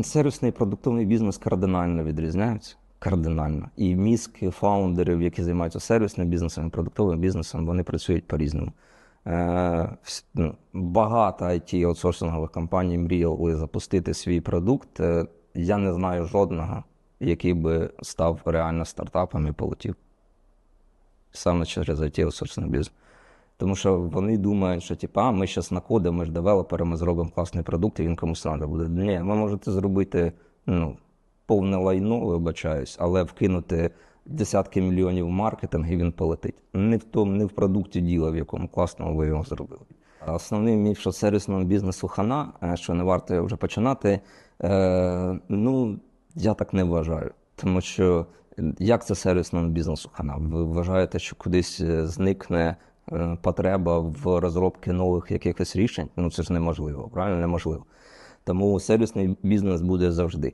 Сервісний і продуктовий бізнес кардинально відрізняються. Кардинально. І мізки фаундерів, які займаються сервісним бізнесом і продуктовим бізнесом, вони працюють по-різному. Е, ну, багато it аутсорсингових компаній мріяли запустити свій продукт. Е, Я не знаю жодного, який би став реально стартапом і полетів. Саме через it аутсорсинг бізнес. Тому що вони думають, що типа, ми зараз накодимо, ми ж девелопери, ми зробимо класний продукт, і він комусь треба буде. Ні, ви можете зробити ну, повне лайно, вибачаюсь, але вкинути десятки мільйонів в маркетинг і він полетить. Не в тому, не в продукті діла, в якому класному ви його зробили. Основний міф, що сервісному бізнесу хана, е, що не варто вже починати. Е, ну, я так не вважаю. Тому що як це сервісному бізнесу хана? Ви вважаєте, що кудись е, зникне потреба в розробці нових якихось рішень? Ну це ж неможливо, правильно? Неможливо. Тому сервісний бізнес буде завжди.